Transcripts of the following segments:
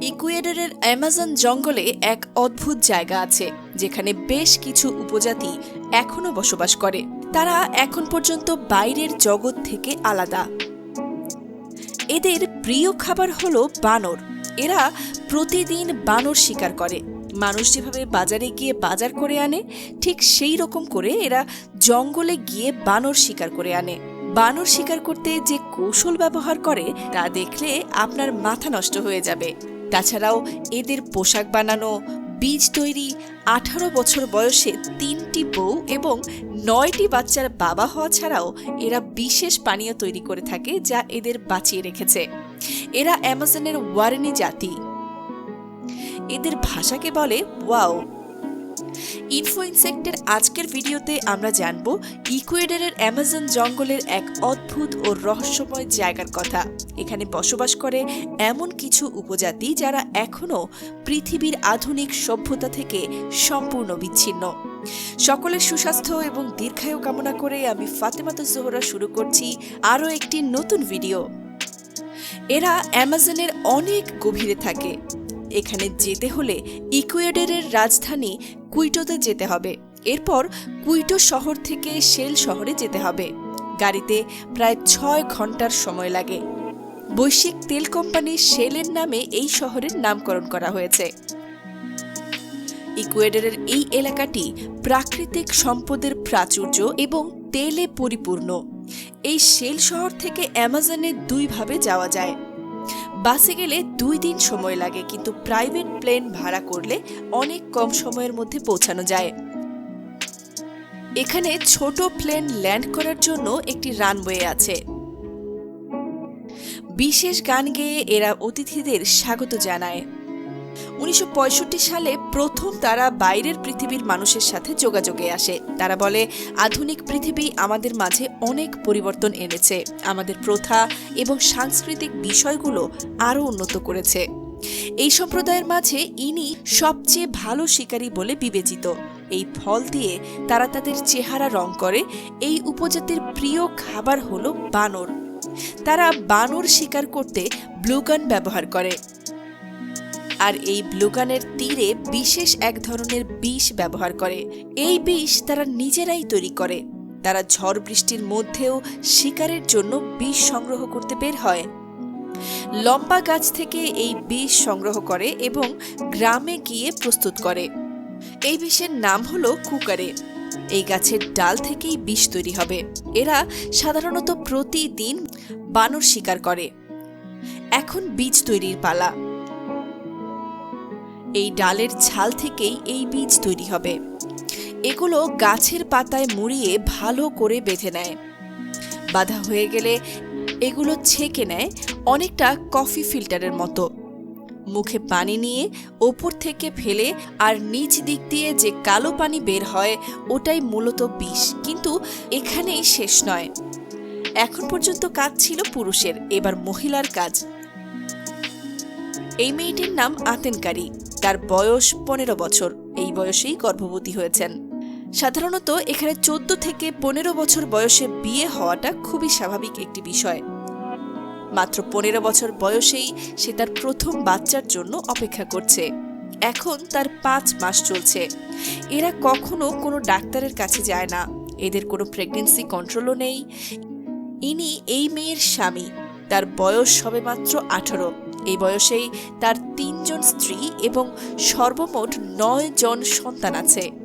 ইকুয়েডরের Amazon জঙ্গলে এক অদ্ভুত জায়গা আছে, যেখানে বেশ কিছু উপজাতি এখনও বসবাস করে। তারা এখন পর্যন্ত বাইরের জগৎ থেকে আলাদা। এদের প্রিয় খাবার হলো বানর। এরা প্রতিদিন বানর শিকার করে। মানুষ যেভাবে বাজারে গিয়ে বাজার করে আনে, ঠিক সেই রকম করে এরা জঙ্গলে গিয়ে বানর শিকার করে আনে। বানর শিকার করতে যে কৌশল ব্যবহার করে, তা দেখলে আপনার মাথা নষ্ট হয়ে যাবে। তাছাড়াও এদের পোশাক বানানো, বীজ তৈরি, আঠারো বছর বয়সে তিনটি বউ এবং নয়টি বাচ্চার বাবা হওয়া ছাড়াও এরা বিশেষ পানীয় তৈরি করে থাকে যা এদের বাঁচিয়ে রেখেছে। এরা অ্যামাজনের ওয়ারেনি জাতি। এদের ভাষাকে বলে ওয়াও। ইনফো ইনসেক্টের আজকের ভিডিওতে আমরা জানব ইকুয়েডারের অ্যামাজন জঙ্গলের এক অদ্ভুত ও রহস্যময় জায়গার কথা। এখানে বসবাস করে এমন কিছু উপজাতি যারা এখনও পৃথিবীর আধুনিক সভ্যতা থেকে সম্পূর্ণ বিচ্ছিন্ন। সকলের সুস্বাস্থ্য এবং দীর্ঘায়ু কামনা করে আমি ফাতেমাতো জোহরা শুরু করছি আরও একটি নতুন ভিডিও। এরা অ্যামাজনের অনেক গভীরে থাকে। এখানে যেতে হলে ইকুয়েডরের রাজধানী কুইটোতে যেতে হবে। এরপর কুইটো শহর থেকে শেল শহরে যেতে হবে। গাড়িতে প্রায় ছয় ঘণ্টার সময় লাগে। বৈশ্বিক তেল কোম্পানি শেলের নামে এই শহরের নামকরণ করা হয়েছে। ইকুয়েডরের এই এলাকাটি প্রাকৃতিক সম্পদের প্রাচুর্য এবং তেলে পরিপূর্ণ। এই শেল শহর থেকে অ্যামাজনে দুইভাবে যাওয়া যায়। বাসে গেলে দুই দিন সময় লাগে, কিন্তু প্রাইভেট প্লেন ভাড়া করলে অনেক কম সময়ের মধ্যে পৌঁছানো যায়। এখানে ছোট প্লেন ল্যান্ড করার জন্য একটি রানওয়ে আছে। বিশেষ গান গেয়ে এরা অতিথিদের স্বাগত জানায়। উনিশশো পঁয়ষট্টি সালে প্রথম তারা বাইরের পৃথিবীর মানুষের সাথে যোগাযোগে আসে। তারা বলে, আধুনিক পৃথিবী আমাদের মাঝে অনেক পরিবর্তন এনেছে। আমাদের প্রথা এবং সাংস্কৃতিক বিষয়গুলো আরও উন্নত করেছে। এই সম্প্রদায়ের মাঝে ইনি সবচেয়ে ভালো শিকারী বলে বিবেচিত। এই ফল দিয়ে তারা তাদের চেহারা রং করে। এই উপজাতির প্রিয় খাবার হলো বানর। তারা বানর শিকার করতে ব্লুগান ব্যবহার করে। আর এই ব্লুগানের তীরে বিশেষ এক ধরনের বিষ ব্যবহার করে। এই বিষ তারা নিজেরাই তৈরি করে। তারা ঝড় বৃষ্টির মধ্যেও শিকারের জন্য বিষ সংগ্রহ করতে বের হয়। লম্বা গাছ থেকে এই বিষ সংগ্রহ করে এবং গ্রামে গিয়ে প্রস্তুত করে। এই বিষের নাম হলো কুকারে। এই গাছের ডাল থেকেই বিষ তৈরি হবে। এরা সাধারণত প্রতিদিন বানর শিকার করে। এখন বীজ তৈরির পালা। এই ডালের ছাল থেকেই এই বীজ তৈরি হবে। এগুলো গাছের পাতায় মুড়িয়ে ভালো করে বেঁধে নেয়। বাধা হয়ে গেলে এগুলো ছেঁকে নেয় অনেকটা কফি ফিল্টারের মতো। মুখে পানি নিয়ে ওপর থেকে ফেলে আর নিচ দিক দিয়ে যে কালো পানি বের হয়, ওটাই মূলত বিষ। কিন্তু এখানেই শেষ নয়। এখন পর্যন্ত কাজ ছিল পুরুষের, এবার মহিলার কাজ। এই মেয়েটির নাম আতেনকারী। তার বয়স পনেরো বছর। এই বয়সেই গর্ভবতী হয়েছেন। সাধারণত এখানে চোদ্দ থেকে পনেরো বছর বয়সে বিয়ে হওয়াটা খুবই স্বাভাবিক একটি বিষয়। মাত্র পনেরো বছর বয়সেই সে তার প্রথম বাচ্চার জন্য অপেক্ষা করছে। এখন তার পাঁচ মাস চলছে। এরা কখনো কোনো ডাক্তারের কাছে যায় না। এদের কোনো প্রেগনেন্সি কন্ট্রোলও নেই। ইনি এই মেয়ের স্বামী। তার বয়স হবে মাত্র আঠারো। এই বয়সেই তার তিনজন স্ত্রী এবং সর্বমোট নয় জন সন্তান আছে।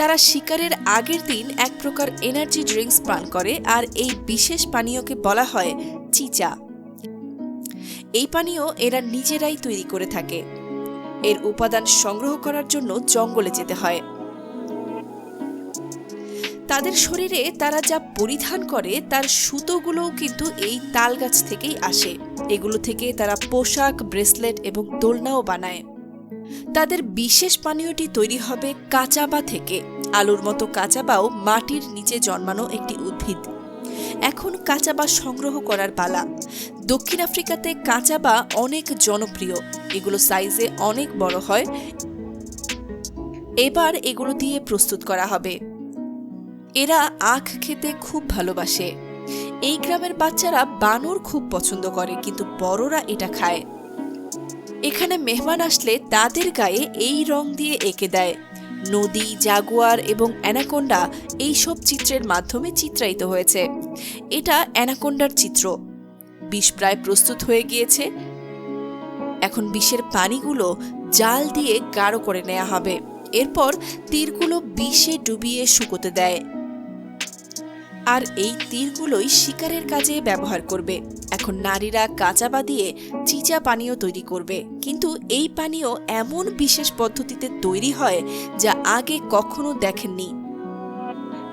তারা শিকারের আগের দিন এক প্রকার এনার্জি ড্রিঙ্কস পান করে আর এই বিশেষ পানীয়কে বলা হয় চিচা। এই পানীয় এরা নিজেরাই তৈরি করে থাকে। এর উপাদান সংগ্রহ করার জন্য জঙ্গলে যেতে হয়। তাদের শরীরে তারা যা পরিধান করে তার সুতোগুলোও কিন্তু এই তাল গাছ থেকেই আসে। এগুলো থেকে তারা পোশাক, ব্রেসলেট এবং দোলনাও বানায়। তাদের বিশেষ পানীয়টি তৈরি হবে কাঁচাবা থেকে। আলুর মতো কাঁচাবাও মাটির নিচে জন্মানো একটি উদ্ভিদ। এখন কাঁচাবা সংগ্রহ করার পালা। দক্ষিণ আফ্রিকাতে কাঁচাবা অনেক জনপ্রিয়। এগুলো সাইজে অনেক বড় হয়। এবার এগুলো দিয়ে প্রস্তুত করা হবে। এরা আখ খেতে খুব ভালোবাসে। এই গ্রামের বাচ্চারা বানর খুব পছন্দ করে, কিন্তু বড়রা এটা খায়। এখানে মেহমান আসলে তাদের গায়ে এই রং দিয়ে এঁকে দেয়। নদী, জাগুয়ার এবং অ্যানাকোন্ডা এই সব চিত্রের মাধ্যমে চিত্রায়িত হয়েছে। এটা অ্যানাকোন্ডার চিত্র। বিষ প্রায় প্রস্তুত হয়ে গিয়েছে। এখন বিষের পানিগুলো জাল দিয়ে গাঢ় করে নেওয়া হবে। এরপর তীরগুলো বিষে ডুবিয়ে শুকোতে দেয়। আর এই তীরগুলোই শিকারের কাজে ব্যবহার করবে। এখন নারীরা কাঁচাবা দিয়ে চিচা পানীয় তৈরি করবে। কিন্তু এই পানীয় এমন বিশেষ পদ্ধতিতে তৈরি হয় যা আগে কখনো দেখেননি।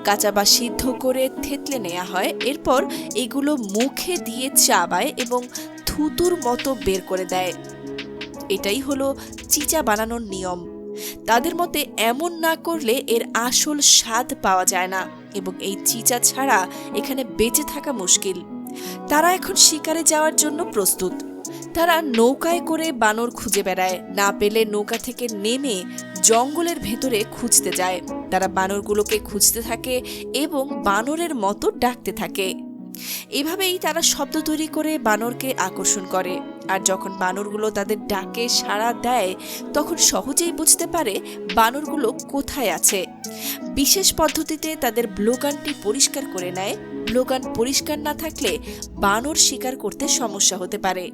কাঁচাবা সিদ্ধ করে থেতলে নেওয়া হয়। এরপর এগুলো মুখে দিয়ে চাবায় এবং থুতুর মতো বের করে দেয়। এটাই হলো চিচা বানানোর নিয়ম। তাদের মতে এমন না করলে এর আসল স্বাদ পাওয়া যায় না। এবং এই চিচা ছাড়া এখানে বেঁচে থাকা মুশকিল। তারা এখন শিকারে যাওয়ার জন্য প্রস্তুত। তারা নৌকায় করে বানর খুঁজে বেড়ায়। না পেলে নৌকা থেকে নেমে জঙ্গলের ভেতরে খুঁজতে যায়। তারা বানরগুলোকে খুঁজতে থাকে এবং বানরের মতো ডাকতে থাকে। এভাবেই তারা শব্দ তৈরি করে বানরকে আকর্ষণ করে। আর যখন বানরগুলো তাদের ডাকে সাড়া দেয়, তখন সহজেই বুঝতে পারে বানরগুলো কোথায় আছে। বিশেষ পদ্ধতিতে তাদের ব্লোগানটি পরিষ্কার করে নেয়। ব্লোগান পরিষ্কার না থাকলে বানর শিকার করতে সমস্যা হতে পারে।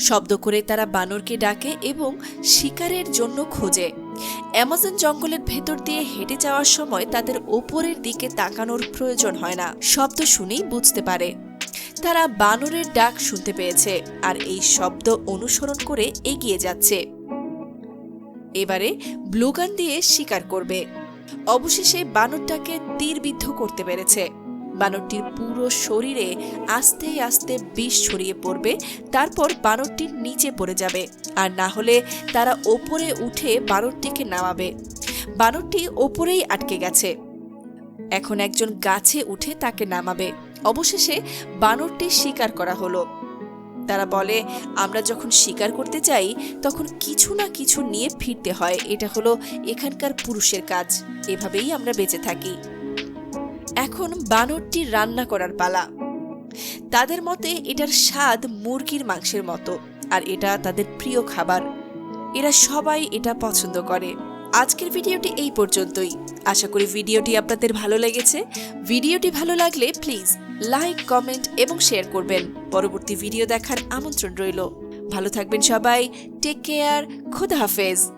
শব্দ করে তারা বানরকে ডাকে এবং শিকারের জন্য খোঁজে। অ্যামাজন জঙ্গলের ভেতর দিয়ে হেঁটে যাওয়ার সময় তাদের ওপরের দিকে তাকানোর প্রয়োজন হয় না। শব্দ শুনেই বুঝতে পারে। তারা বানরের ডাক শুনতে পেয়েছে আর এই শব্দ অনুসরণ করে এগিয়ে যাচ্ছে। এবারে ব্লুগান দিয়ে শিকার করবে। অবশেষে বানরটাকে তীরবিদ্ধ করতে পেরেছে। বানরটির পুরো শরীরে আস্তে আস্তে বিষ ছড়িয়ে পড়বে, তারপর বানরটির নিচে পড়ে যাবে আর না হলে তারা ওপরে উঠে বানরটিকে নামাবে। বানরটি ওপরেই আটকে গেছে। এখন একজন গাছে উঠে তাকে নামাবে। অবশেষে বানরটি শিকার করা হলো। তারা বলে, আমরা যখন শিকার করতে যাই, তখন কিছু না কিছু নিয়ে ফিরতে হয়। এটা হলো এখানকার পুরুষের কাজ। এভাবেই আমরা বেঁচে থাকি। এখন বানরটি রান্না করার পালা। তাদের মতে, এটার স্বাদ মুরগির মাংসের মতো, আর এটা তাদের প্রিয় খাবার। এরা সবাই এটা পছন্দ করে। আজকের ভিডিওটি এই পর্যন্তই। আশা করি ভিডিওটি আপনাদের ভালো লেগেছে। ভিডিওটি ভালো লাগলে প্লিজ লাইক কমেন্ট এবং শেয়ার করবেন। পরবর্তী ভিডিও দেখার আমন্ত্রণ রইল। ভালো থাকবেন সবাই। টেক কেয়ার খোদা হাফেজ।